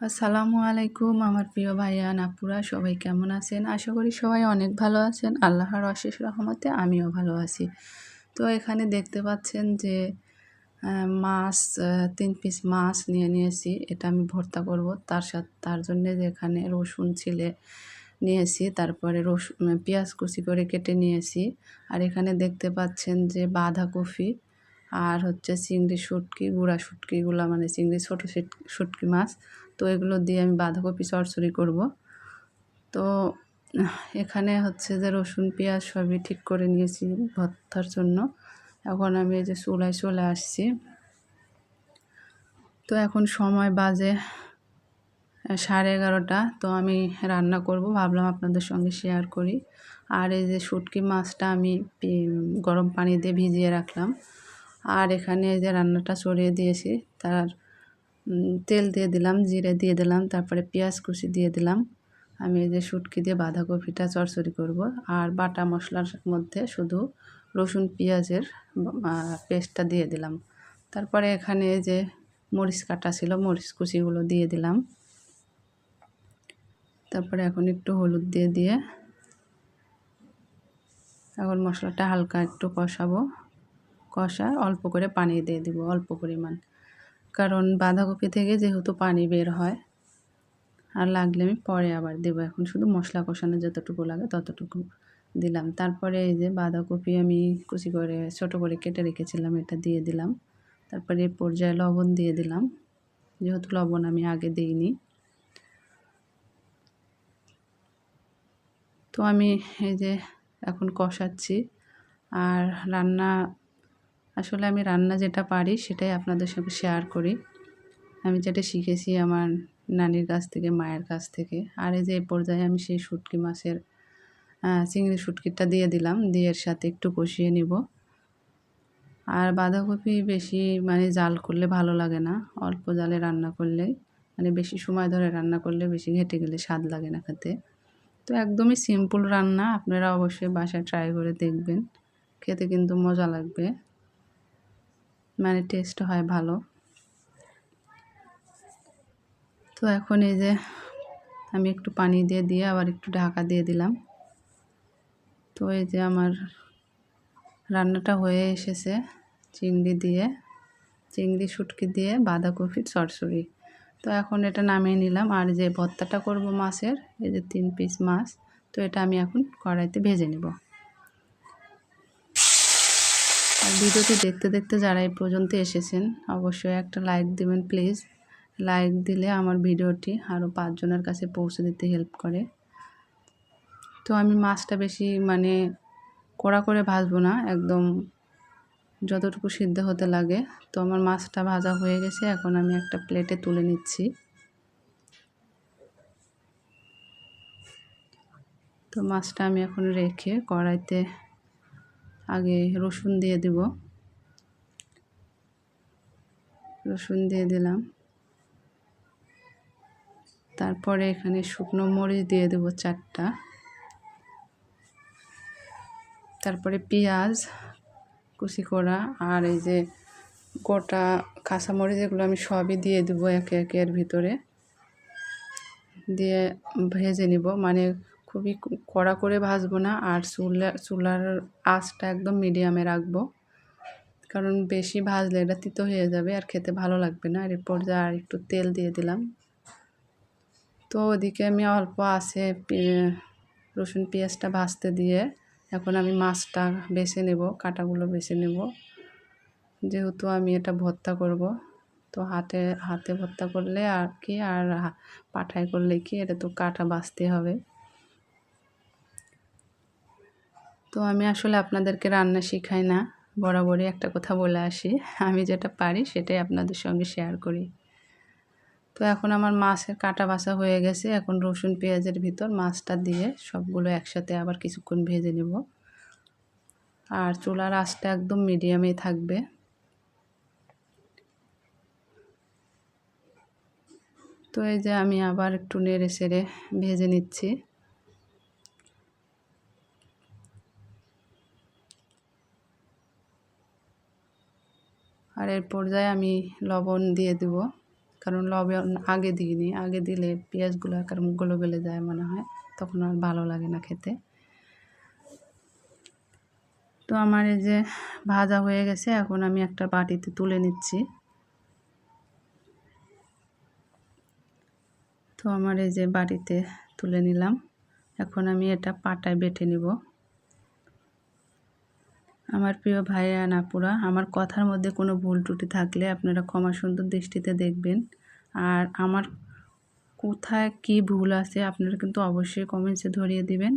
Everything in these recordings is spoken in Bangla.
আসসালামু আলাইকুম আমার প্রিয় ভাইয়া নাপুরা সবাই কেমন আছেন? আশা করি সবাই অনেক ভালো আছেন। আল্লাহর অশেষ রহমতে আমিও ভালো আছি। তো এখানে দেখতে পাচ্ছেন যে মাছ তিন পিস মাছ নিয়ে নিয়েছি। এটা আমি ভর্তা করব। তার সাথে, তার জন্য যে এখানে রসুন ছিলে নিয়েছি। তারপরে রসুন পেঁয়াজ কুচি করে কেটে নিয়েছি। আর এখানে দেখতে পাচ্ছেন যে বাঁধাকপি আর হচ্ছে চিংড়ি শুটকি, গুঁড়া শুটকিগুলো মানে চিংড়ি ছোটো শুটকি মাছ। তো এগুলো দিয়ে আমি বাঁধাকপি চড়চড়ি করব। তো এখানে হচ্ছে যে রসুন, পেঁয়াজ সবই ঠিক করে নিয়েছি ভর্তার জন্য। এখন আমি এই যে চুলায় চলে আসছি। তো এখন সময় বাজে সাড়ে এগারোটা। তো আমি রান্না করব, ভাবলাম আপনাদের সঙ্গে শেয়ার করি। আর এই যে শুটকি মাছটা আমি গরম পানি দিয়ে ভিজিয়ে রাখলাম। আর এখানে এই যে রান্নাটা চড়িয়ে দিয়েছি, তার তেল দিয়ে দিলাম, জিরে দিয়ে দিলাম, তারপরে পেঁয়াজ কুচি দিয়ে দিলাম। আমি এই যে শুটকি দিয়ে বাঁধাকপিটা চরচড়ি করব। আর বাটা মশলার মধ্যে শুধু রসুন পেঁয়াজের পেস্টটা দিয়ে দিলাম। তারপরে এখানে যে মরিচ কাটা ছিল, মরিচ কুচিগুলো দিয়ে দিলাম। তারপরে এখন একটু হলুদ দিয়ে দিয়ে এখন মশলাটা হালকা একটু কষাবো। কষা অল্প করে পানি দিয়ে দিব, অল্প পরিমাণ। কারণ বাঁধাকপি থেকে যেহেতু পানি বের হয়, আর লাগলে আমি পরে আবার দেব। এখন শুধু মশলা কষানো যতটুকু লাগে ততটুকু দিলাম। তারপরে এই যে বাঁধাকপি আমি কুচি করে ছোট করে কেটে রেখেছিলাম, এটা দিয়ে দিলাম। তারপরে এই পর্যায়ে লবণ দিয়ে দিলাম। যেহেতু লবণ আমি আগে দিইনি। তো আমি এই যে এখন কষাচ্ছি। আর রান্না আসলে আমি রান্না যেটা পারি সেটাই আপনাদের সঙ্গে শেয়ার করি। আমি যেটা শিখেছি আমার নানির কাছ থেকে, মায়ের কাছ থেকে, আর এই যে এই পর্যায়ে আমি সেই শুটকি মাছের চিংড়ি শুটকিটা দিয়ে দিলাম, দিয়ে এর সাথে একটু কষিয়ে নিব। আর বাঁধাকপি বেশি মানে জাল করলে ভালো লাগে না, অল্প জালে রান্না করলে মানে বেশি সময় ধরে রান্না করলে বেশি ঘেটে গেলে স্বাদ লাগে না খেতে। তো একদমই সিম্পল রান্না, আপনারা অবশ্যই বাসায় ট্রাই করে দেখবেন, খেতে কিন্তু মজা লাগবে। মানে টেস্ট হয় ভালো। তো এখন এই যে আমি একটু পানি দিয়ে দিয়ে আবার একটু ঢাকা দিয়ে দিলাম। তো এই যে আমার রান্নাটা হয়ে এসেছে চিংড়ি দিয়ে। চিংড়ি, শুটকি দিয়ে বাঁধাকপির চরচড়ি। তো এখন এটা নামিয়ে নিলাম। আর যে ভর্তাটা করব মাছের, এই যে তিন পিস মাছ, তো এটা আমি এখন কড়াইতে ভেজে নেব। আর ভিডিওটি দেখতে দেখতে যারা এই পর্যন্ত এসেছেন, অবশ্যই একটা লাইক দেবেন প্লিজ লাইক দিলে আমার ভিডিওটি আরও পাঁচজনের কাছে পৌঁছে দিতে হেল্প করে। তো আমি মাছটা বেশি মানে কড়া করে ভাজবো না, একদম যতটুকু সিদ্ধ হতে লাগে। তো আমার মাছটা ভাজা হয়ে গেছে, এখন আমি একটা প্লেটে তুলে নিচ্ছি। তো মাছটা আমি এখন রেখে কড়াইতে আগে রসুন দিয়ে দেব। রসুন দিয়ে দিলাম। তারপরে এখানে শুকনো মরিচ দিয়ে দেব চারটা। তারপরে পেঁয়াজ, কুচি করা আর এই যে গোটা কাঁচামরিচ এগুলো আমি সবই দিয়ে দেবো একে একে এর ভিতরে। দিয়ে ভেজে নিব। মানে খুবই কড়া করে ভাজবো না। আর চুলা, চুলার আঁচটা একদম মিডিয়ামে রাখব। কারণ বেশি ভাজলে এটা তিতো হয়ে যাবে আর খেতে ভালো লাগবে না। আর এরপর যা আর একটু তেল দিয়ে দিলাম। তো ওদিকে আমি অল্প আছে রসুন পেঁয়াজটা ভাজতে দিয়ে এখন আমি মাছটা বেছে নেব, কাটাগুলো বেছে নেব। যেহেতু আমি এটা ভর্তা করব, তো হাতে হাতে ভর্তা করলে আর কি? আর পাঠাই করলে কি? এটা তো কাটা বাছতে হবে। তো আমি আসলে আপনাদেরকে রান্না শেখাই না, বরাবরই একটা কথা বলে আসি। আমি যেটা পারি সেটাই আপনাদের সঙ্গে শেয়ার করি। তো এখন আমার মাছের কাটা বাসা হয়ে গেছে। এখন রসুন, পেঁয়াজের ভিতর মাছটা দিয়ে সবগুলো একসাথে আবার কিছুক্ষণ ভেজে নেব। আর চুলার আঁচটা একদম মিডিয়ামেই থাকবে। তো এই যে আমি আবার একটু নেড়ে সেড়ে ভেজে নিচ্ছি। আর এর পর্যায়ে আমি লবণ দিয়ে দেব। কারণ লবণ আগে দিইনি, আগে দিলে পেঁয়াজগুলো একার গলে গলে যায় মনে হয়, তখন আর ভালো লাগে না খেতে। তো আমার এই যে ভাজা হয়ে গেছে, এখন আমি একটা বাটিতে তুলে নিচ্ছি। তো আমার এই যে বাটিতে তুলে নিলাম, এখন আমি এটা পাটায় বেটে নিব। আমার প্রিয় ভাইয়া নাপুরা, আমার কথার মধ্যে কোনো ভুল ত্রুটি থাকলে আপনারা ক্ষমা সুন্দর দৃষ্টিতে দেখবেন। আর আমার কোথায় কি ভুল আছে আপনারা কিন্তু অবশ্যই কমেন্টসে ধরিয়ে দিবেন।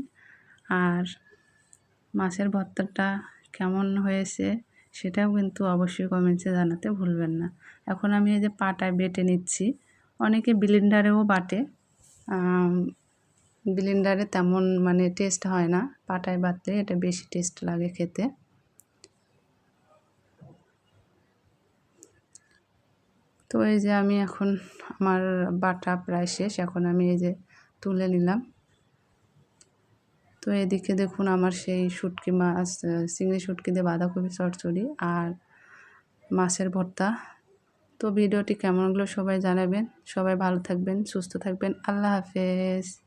আর মাছের ভর্তাটা কেমন হয়েছে সেটাও কিন্তু অবশ্যই কমেন্টসে জানাতে ভুলবেন না। এখন আমি এই যে পাটায় বেটে নিচ্ছি। অনেকে ব্লিন্ডারেও বাটে। ব্লিন্ডারে তেমন মানে টেস্ট হয় না। পাটায় বাটলে এটা বেশি টেস্ট লাগে খেতে। তো এই যে আমি এখন আমার বাটা প্রায় শেষ, এখন আমি এই যে তুলে নিলাম। তো এদিকে দেখুন আমার সেই শুটকি মাছ, চিংড়ি শুটকি দিয়ে বাঁধাকপি চটচড়ি আর মাছের ভর্তা। তো ভিডিওটি কেমন হলো সবাই জানাবেন। সবাই ভালো থাকবেন, সুস্থ থাকবেন। আল্লাহ হাফেজ।